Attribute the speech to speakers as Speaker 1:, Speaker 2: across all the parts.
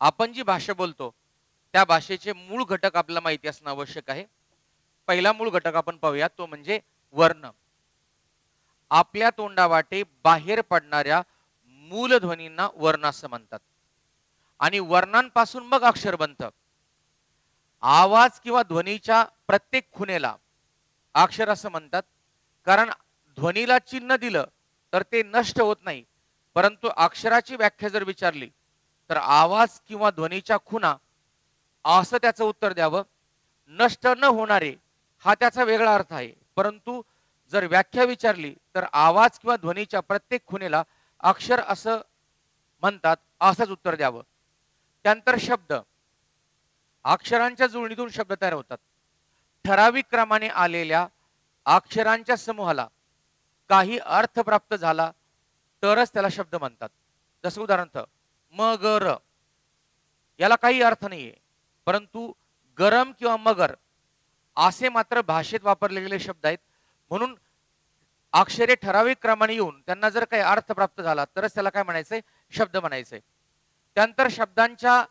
Speaker 1: आपण जी भाषा बोलतो त्या भाषेचे मूळ घटक आपल्याला माहिती असणं आवश्यक आहे. पहिला मूळ घटक आपण पाहूया तो म्हणजे वर्ण. आपल्या तोंडावाटे बाहेर पडणाऱ्या मूलध्वनींना वर्ण असं म्हणतात. आणि वर्णांपासून मग अक्षर बनतं. आवाज किंवा ध्वनीच्या प्रत्येक खुनेला अक्षर असं म्हणतात. कारण ध्वनीला चिन्ह दिलं तर ते नष्ट होत नाही. परंतु अक्षराची व्याख्या जर विचारली तर आवाज किंवा ध्वनीच्या खुणा असं त्याचं उत्तर द्यावं. नष्ट न होणारे हा त्याचा वेगळा अर्थ आहे. परंतु जर व्याख्या विचारली तर आवाज किंवा ध्वनीच्या प्रत्येक खुणेला अक्षर असं म्हणतात असंच उत्तर द्यावं. त्यानंतर शब्द. अक्षरांच्या जुळणीतून शब्द तयार होतात. ठराविक क्रमाने आलेल्या अक्षरांच्या समूहाला काही अर्थ प्राप्त झाला तरच त्याला शब्द म्हणतात. जसं उदाहरणार्थ मगर. याला काही अर्थ नाहीये. परंतु गरम किंवा मगर असे मात्र भाषेत वापरले गेलेले शब्द आहेत. म्हणून अक्षरे ठराविक क्रमाने येऊन त्यांना जर काही अर्थ प्राप्त झाला तरच त्याला काय म्हणायचंय? शब्द म्हणायचंय. त्यानंतर शब्दांच्या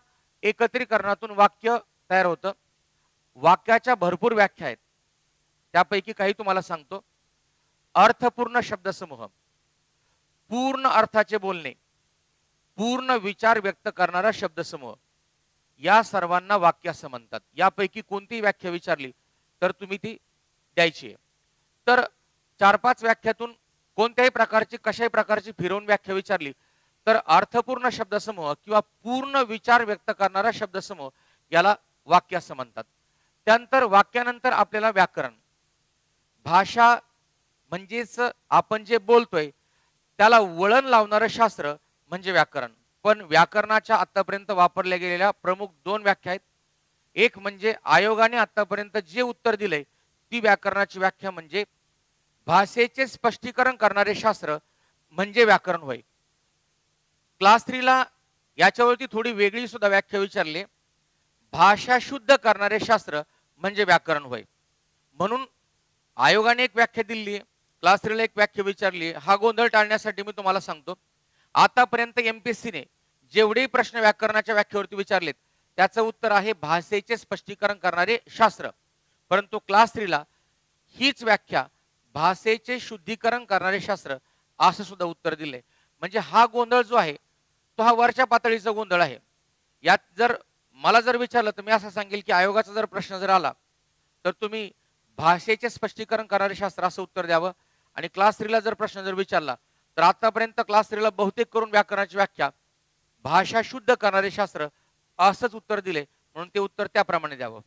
Speaker 1: एकत्रीकरणातून वाक्य तयार होतं. वाक्याच्या भरपूर व्याख्या आहेत. त्यापैकी काही तुम्हाला सांगतो. अर्थपूर्ण शब्दसमूह. पूर्ण अर्थाचे बोलणे. पूर्ण विचार व्यक्त करणारा शब्दसमूह. या सर्वांना वाक्य असं म्हणतात. यापैकी कोणतीही व्याख्या विचारली तर तुम्ही ती द्यायची आहे. तर चार पाच व्याख्यातून कोणत्याही प्रकारची कशाही प्रकारची फिरवून व्याख्या विचारली तर अर्थपूर्ण शब्दसमूह किंवा पूर्ण विचार व्यक्त करणारा शब्दसमूह याला वाक्य असं म्हणतात. त्यानंतर वाक्यानंतर आपल्याला व्याकरण. भाषा म्हणजेच आपण जे बोलतोय त्याला वळण लावणारं शास्त्र म्हणजे व्याकरण. पण व्याकरणाच्या आतापर्यंत वापरल्या गेलेल्या प्रमुख दोन व्याख्या आहेत. एक म्हणजे आयोगाने आतापर्यंत जे उत्तर दिलंय ती व्याकरणाची व्याख्या म्हणजे भाषेचे स्पष्टीकरण करणारे शास्त्र म्हणजे व्याकरण होय. क्लास थ्रीला याच्यावरती थोडी वेगळी सुद्धा व्याख्या विचारली. भाषा शुद्ध करणारे शास्त्र म्हणजे व्याकरण होय. म्हणून आयोगाने एक व्याख्या दिली क्लास थ्रीला एक व्याख्या विचारली. हा गोंधळ टाळण्यासाठी मी तुम्हाला सांगतो. आतापर्यंत एमपीएससीने जेवढेही प्रश्न व्याकरणाच्या व्याख्येवरती विचारलेत त्याचं उत्तर आहे भाषेचे स्पष्टीकरण करणारे शास्त्र. परंतु क्लास थ्रीला हीच व्याख्या भाषेचे शुद्धीकरण करणारे शास्त्र असं सुद्धा उत्तर दिलंय. म्हणजे हा गोंधळ जो आहे तो हा वरच्या पातळीचा गोंधळ आहे. यात जर मला जर विचारलं तर मी असं सांगेल की आयोगाचा जर प्रश्न जर आला तर तुम्ही भाषेचे स्पष्टीकरण करणारे शास्त्र असं उत्तर द्यावं. आणि क्लास थ्रीला जर प्रश्न जर विचारला तर आतापर्यंत क्लास थ्रीला बहुतेक करून व्याकरणाची व्याख्या. भाषा शुद्ध करणारे शास्त्र असंच उत्तर दिले. म्हणून ते उत्तर त्याप्रमाणे द्यावं.